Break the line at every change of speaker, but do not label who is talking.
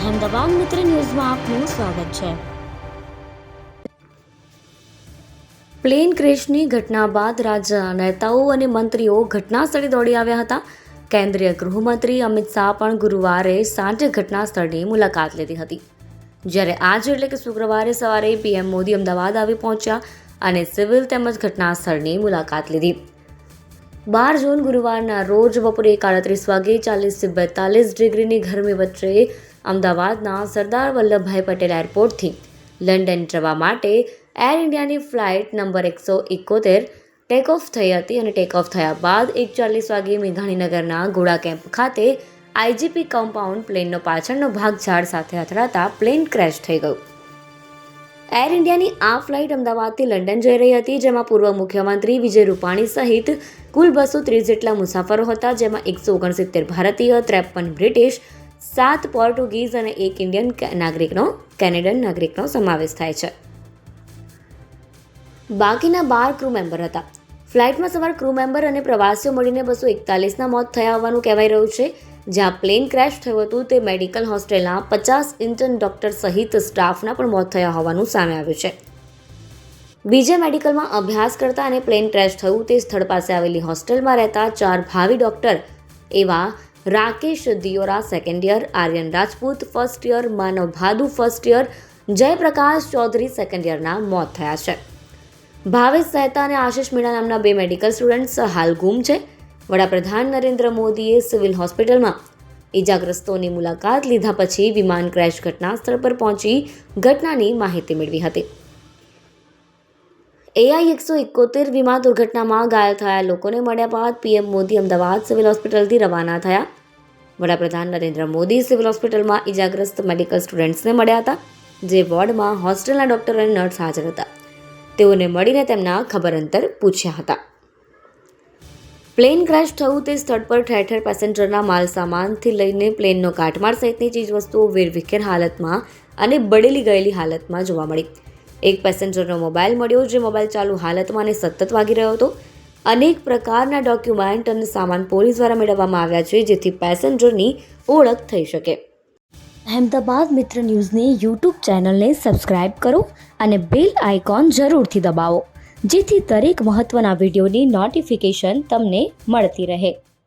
અહેમદાબાદ મિત્ર ન્યૂઝમાં આપનું સ્વાગત છે. પ્લેન ક્રેશની ઘટના બાદ રાજ્યના નેતાઓ અને મંત્રીઓ ઘટના સ્થળે દોડી આવ્યા હતા. કેન્દ્રીય ગૃહમંત્રી અમિત શાહ પણ ગુરુવારે સાંજે ઘટના સ્થળની મુલાકાત લીધી હતી. જ્યારે આજે એટલે કે શુક્રવારે સવારે પીએમ મોદી અમદાવાદ આવી પહોંચ્યા અને સિવિલ તેમજ ઘટના સ્થળની મુલાકાત લીધી. બાર જૂન ગુરુવારના રોજ બપોરે એક આડત્રીસ વાગે ચાલીસથી બેતાલીસ ડિગ્રીની ગરમી વચ્ચે અમદાવાદના સરદાર વલ્લભભાઈ પટેલ એરપોર્ટથી લંડન જવા માટે એર ઇન્ડિયાની ફ્લાઇટ નંબર એકસો એકોતેર ટેક ઓફ થઈ હતી અને ટેક ઓફ થયા બાદ એક ચાલીસ વાગે મેઘાણીનગરના ગોળા કેમ્પ ખાતે આઈજીપી કમ્પાઉન્ડ પ્લેનનો પાછળનો ભાગ ઝાડ સાથે અથડાતા પ્લેન ક્રેશ થઈ ગયું. એર ઇન્ડિયાની આ ફ્લાઇટ અમદાવાદથી લંડન જઈ રહી હતી, જેમાં પૂર્વ મુખ્યમંત્રી વિજય રૂપાણી સહિત કુલ બસો ત્રીસ જેટલા મુસાફરો હતા, જેમાં એકસો ઓગણસિત્તેર ભારતીય, ત્રેપન બ્રિટિશ સાત પોર્ટુગીઝ અને એક ઇન્ડિયન નાગરિકનો, કેનેડિયન નાગરિકનો સમાવેશ થાય છે. બાકીના બાર ક્રૂ મેમ્બર હતા. ફ્લાઇટમાં સવાર ક્રૂ મેમ્બર અને પ્રવાસીઓ મળીને બસો એકતાલીસના મોત થયા હોવાનું કહેવાઈ રહ્યું છે. જ્યાં પ્લેન ક્રેશ થયું હતું, તે મેડિકલ હોસ્ટેલના પચાસ ઇન્ટર્ન ડોક્ટર સહિત સ્ટાફના પણ મોત થયા હોવાનું સામે આવ્યું છે. બીજે મેડિકલમાં અભ્યાસ કરતા અને પ્લેન ક્રેશ થયું, તે સ્થળ પાસે આવેલી હોસ્ટેલમાં રહેતા ચાર ભાવિ ડોક્ટર એવા Rakesh Diyora second year Aryan Rajput first year Manav Bhadu first year Jayprakash Chaudhary second યરના મોત થયા છે. ભાવેશ સહેતા અને આશિષ મીણા નામના બે મેડિકલ સ્ટુડન્ટ્સ હાલ ગુમ છે. વડાપ્રધાન નરેન્દ્ર મોદીએ સિવિલ હોસ્પિટલમાં ઇજાગ્રસ્તોની મુલાકાત લીધા પછી વિમાન ક્રેશ ઘટના સ્થળ પર પહોંચી ઘટનાની માહિતી મેળવી હતી. એઆઈ એકસો એકોતેર વિમાન દુર્ઘટનામાં ઘાયલ થયા લોકોને મળ્યા બાદ પીએમ મોદી અમદાવાદ સિવિલ હોસ્પિટલથી રવાના થયા. વડાપ્રધાન નરેન્દ્ર મોદી સિવિલ હોસ્પિટલમાં ઇજાગ્રસ્ત મેડિકલ સ્ટુડન્ટ્સને મળ્યા હતા, જે વોર્ડમાં હોસ્ટેલના ડોક્ટર અને નર્સ હાજર હતા. તેઓને મળીને તેમના ખબર અંતર પૂછ્યા હતા. પ્લેન ક્રેશ થયું તે સ્થળ પર ઠેર ઠેર પેસેન્જરના માલ સામાનથી લઈને પ્લેનનો કાટમાળ સહિતની ચીજવસ્તુઓ વેરવિખેર હાલતમાં અને બળેલી ગયેલી હાલતમાં જોવા મળી. એક પેસેન્જરનો મોબાઈલ મળ્યો જે મોબાઈલ ચાલુ હાલતમાં અને સતત વાગી રહ્યો હતો. અનેક પ્રકારના ડોક્યુમેન્ટ અને સામાન પોલીસ દ્વારા મેળવવામાં આવ્યા છે, જેથી પેસેન્જરની ઓળખ થઈ શકે. અહેમદાબાદ મિત્ર ન્યૂઝની યુટ્યુબ ચેનલને સબસ્ક્રાઇબ કરો અને બેલ આઇકોન જરૂરથી દબાવો, જેથી દરેક મહત્ત્વના વિડીયોની નોટિફિકેશન તમને મળતી રહે.